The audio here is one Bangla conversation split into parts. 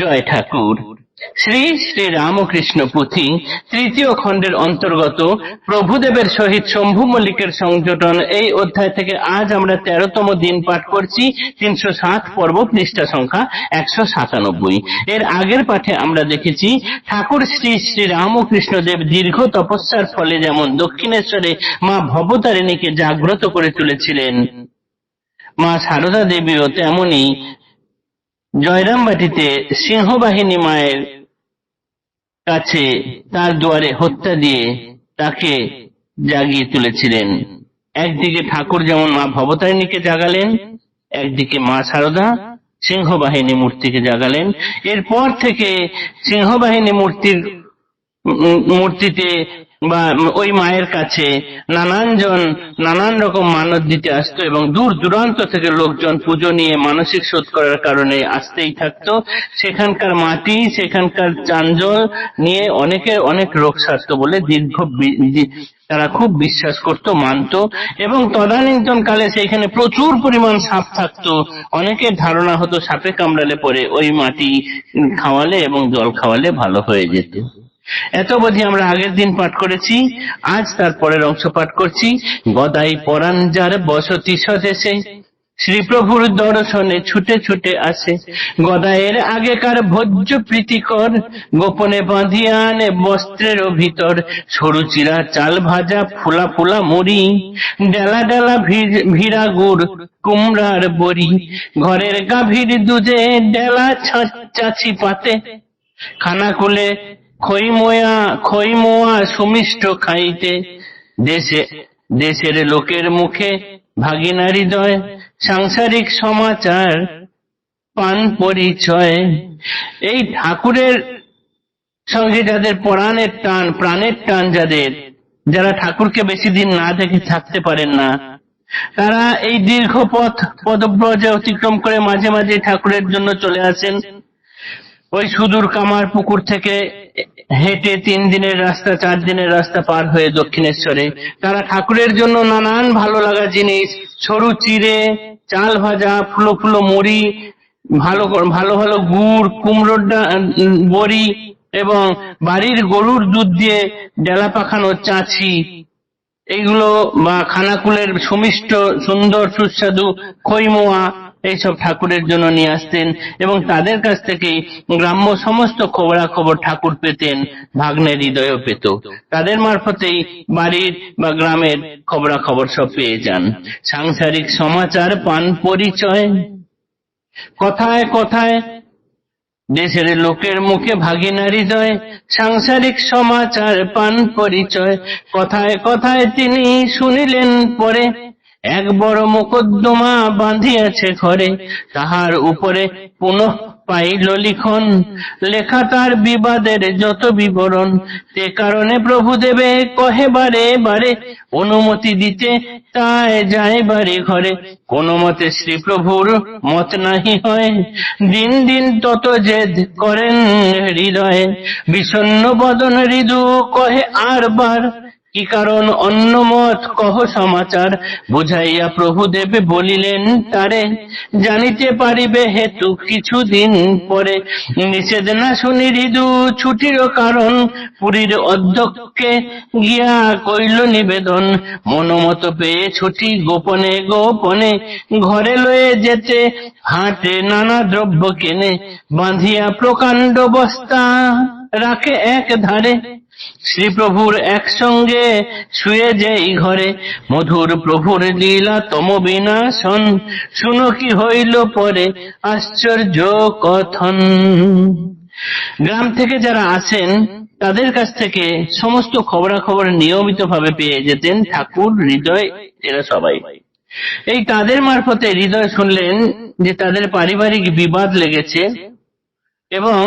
জয় ঠাকুর। শ্রী শ্রী রামকৃষ্ণ পুঁথি তৃতীয় খণ্ডের অন্তর্গত প্রভুদেবের সহিত শম্ভু মল্লিকের সংযোজন এই অধ্যায় থেকে আজ আমরা তেরোতম দিন পাঠ করছি, তিনশো সাত পর্ব পৃষ্ঠা সংখ্যা একশো সাতানব্বই। এর আগের পাঠে আমরা দেখেছি, ঠাকুর শ্রী শ্রী রামকৃষ্ণ দেব দীর্ঘ তপস্যার ফলে যেমন দক্ষিণেশ্বরে মা ভবতারিণীকে জাগ্রত করে তুলেছিলেন, মা সারদা দেবীও তেমনি জয়রামবাটিতে সিংহবাহিনী মায়ের কাছে তার দুয়ারে হত্যা দিয়ে তাকে জাগিয়ে তুলেছিলেন। একদিকে ঠাকুর যেমন মা ভবতারিণীকে জাগালেন, একদিকে মা সারদা সিংহবাহিনী মূর্তিকে জাগালেন। এরপর থেকে সিংহবাহিনী মূর্তির মূর্তিতে বা ওই মায়ের কাছে নানান জন নানান রকম মানত দিতে আসতো এবং দূর দূরান্ত থেকে লোকজন পুজো নিয়ে মানসিক শোধ করার কারণে আসতেই থাকতো। সেখানকার মাটি, সেখানকার চাঞ্জল নিয়ে অনেকের অনেক রোগ সারত বলে দীর্ঘ তারা খুব বিশ্বাস করত, মানত এবং তদানীন্তন কালে সেখানে প্রচুর পরিমাণ সাপ থাকতো। অনেকের ধারণা হতো সাপে কামড়ালে পরে ওই মাটি খাওয়ালে এবং জল খাওয়ালে ভালো হয়ে যেত। এত অবধি আমরা আগের দিন পাঠ করেছি, আজ তার পরের অংশ পাঠ করছি। গদাই পরাণ যার বসতি স্বদেশে, শ্রীপ্রভুর দর্শনে ছুটে ছুটে আসে। গদায়ের আগেকার ভোজ্য প্রীতিকর, গোপনে বাঁধিয়া আনে বস্ত্রের ভিতর সরু চিরা চাল ভাজা, ফুলা ফুলা মুড়ি, ডেলা ডেলা ভিড়া গুড়, কুমড়ার বড়ি। ঘরের গাভীর দুধে ডেলা চাচি পাতে। খানা খুলে খইমোয়া খইমোয়া সুমিষ্ট খাইতে। দেশে, দেশের লোকের মুখে ভাগিনা হৃদয়, সাংসারিক সমাচার, পান পরিচয়। এই ঠাকুরের সঙ্গে যাদের পরাণের টান, প্রাণের টান যাদের, যারা ঠাকুরকে বেশি দিন না দেখে থাকতে পারেন না, তারা এই দীর্ঘ পথ পদব্রজে অতিক্রম করে মাঝে মাঝে ঠাকুরের জন্য চলে আসেন। ওই সুদূর কামার পুকুর থেকে হেঁটে তিন দিনের রাস্তা, চার দিনের রাস্তা পার হয়ে দক্ষিণেশ্বরে। তারা ঠাকুরের জন্য নানান ভালো লাগা জিনিস, সরু চিড়ে, চাল ভাজা, ফুলো ফুলো মুড়ি, ভালো ভালো ভালো গুড়, কুমড়োর বড়ি এবং বাড়ির গরুর দুধ দিয়ে ডেলা পাখানো চাঁছি। এইগুলো বা খানাকুলের সুমিষ্ট, সুন্দর, সুস্বাদু খইমোয়া এইসব ঠাকুরের জন্য নিয়ে আসতেন এবং তাদের কাছ থেকেই গ্রাম্য সমস্ত খবরা খবর ঠাকুর পেতেন, ভাগ্নের হৃদয়ও পেত। তাদের মারফতেই বাড়ির বা গ্রামের খবরা খবর সব পেয়ে যান। সাংসারিক সমাচার পান পরিচয়। কথায় কথায় দেশের লোকের মুখে ভাগিনা হৃদয়, সাংসারিক সমাচার পান পরিচয়। কথায় কথায় তিনি শুনিলেন পরে এক বড় মোকদ্দমা বাঁধিয়াছে ঘরে। তাহার উপরে পুনঃ পাইল লিখন। লেখা তার বিবাদের যত বিবরণ। তে কারণে প্রভু দেবে কহে বারে বারে। অনুমতি দিতে তাই যায় বাড়ি ঘরে। কোন মতে শ্রীপ্রভুর মত নাহি হয়। দিন দিন তত জেদ করেন হৃদয়ে। বিষণ্ণ বদন হৃদু কহে আর বার। কি কারণ? অন্য মত কহ সমাচার। বুঝাইয়া প্রভু দেবে বলিলেন, তারে, জানিতে পারিবে হেতু কিছুদিন পরে। নিষেধ না শুনি হৃদু ছুটির কারণ। পুরীর অধ্যক্ষে গিয়া কইল নিবেদন, মনোমত পেয়ে ছুটি গোপনে গোপনে ঘরে লয়ে যেতে হাটে নানা দ্রব্য কেনে, বাঁধিয়া প্রকাণ্ড বস্তা রাখে এক ধারে। শ্রীপ্রভুর একসঙ্গে শুয়ে যেই ঘরে, মধুর প্রভুর লীলা তম বিনাশন, শুনো কি হইল পরে আশ্চর্য কথন। গ্রাম থেকে যারা আসেন, তাদের কাছ থেকে সমস্ত খবরাখবর নিয়মিত ভাবে পেয়ে যেতেন ঠাকুর হৃদয় এরা সবাই। এই তাদের মারফতে হৃদয় শুনলেন যে তাদের পারিবারিক বিবাদ লেগেছে এবং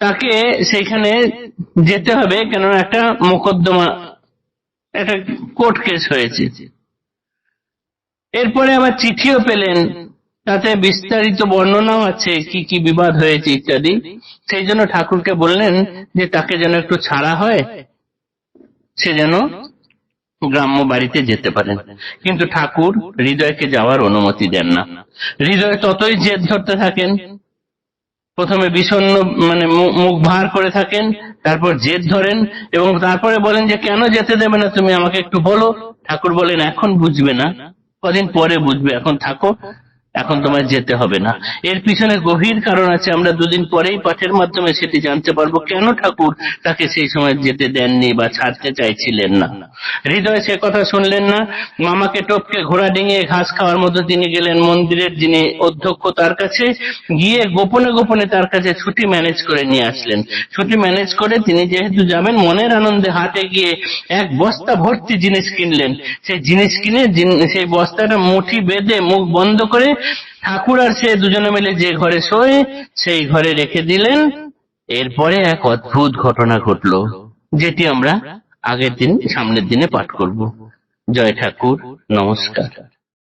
তাকে সেখানে যেতে হবে কেন একটা মোকদ্দমা, একটা কোর্ট কেস হয়েছে। এরপরে আবার চিঠিও পেলেন, তাতে বিস্তারিত বর্ণনাও আছে, কি কি বিবাদ হয়েছে ইত্যাদি। সেই জন্য ঠাকুরকে বললেন যে তাকে যেন একটু ছাড়া হয়, সে যেন গ্রাম্য বাড়িতে যেতে পারেন। কিন্তু ঠাকুর হৃদয়কে যাওয়ার অনুমতি দেন না। হৃদয় ততই জেদ ধরতে থাকেন প্রথমে বিষণ্ন মানে মুখ ভার করে থাকেন, তারপর জেদ ধরেন, এবং তারপরে বলেন যে, কেন যেতে দেবে না তুমি আমাকে একটু বলো? ঠাকুর বলেন, এখন বুঝবে না। কদিন পরে বুঝবে, এখন থাকো। এখন তোমার যেতে হবে না। এর পিছনে গভীর কারণ আছে, আমরা দুদিন পরেই পাঠের মাধ্যমে সেটি জানতে পারব। কেন ঠাকুর তাকে সেই সময় যেতে দেননি বা ছাড়তে চাইছিলেন না? হৃদয় সে কথা শুনলেন না। মামাকে টপকে ঘোড়া ডিঙিয়ে ঘাস খাওয়ার মতো তিনি গেলেন মন্দিরের, যিনি অধ্যক্ষ তার কাছে। গিয়ে গোপনে গোপনে তার কাছে ছুটি ম্যানেজ করে নিয়ে আসলেন। ছুটি ম্যানেজ করে তিনি যেহেতু যাবেন, মনের আনন্দে হাটে গিয়ে এক বস্তা ভর্তি জিনিস কিনলেন। সেই জিনিস কিনে সেই বস্তাটা মুঠি বেঁধে মুখ বন্ধ করে ঠাকুর আর সে দুজনে মিলে যে ঘরে শোয়, সেই ঘরে রেখে দিলেন। এরপরে এক অদ্ভুত ঘটনা ঘটল, যেটি আমরা আগের দিন, সামনের দিনে পাঠ করব। জয় ঠাকুর, নমস্কার।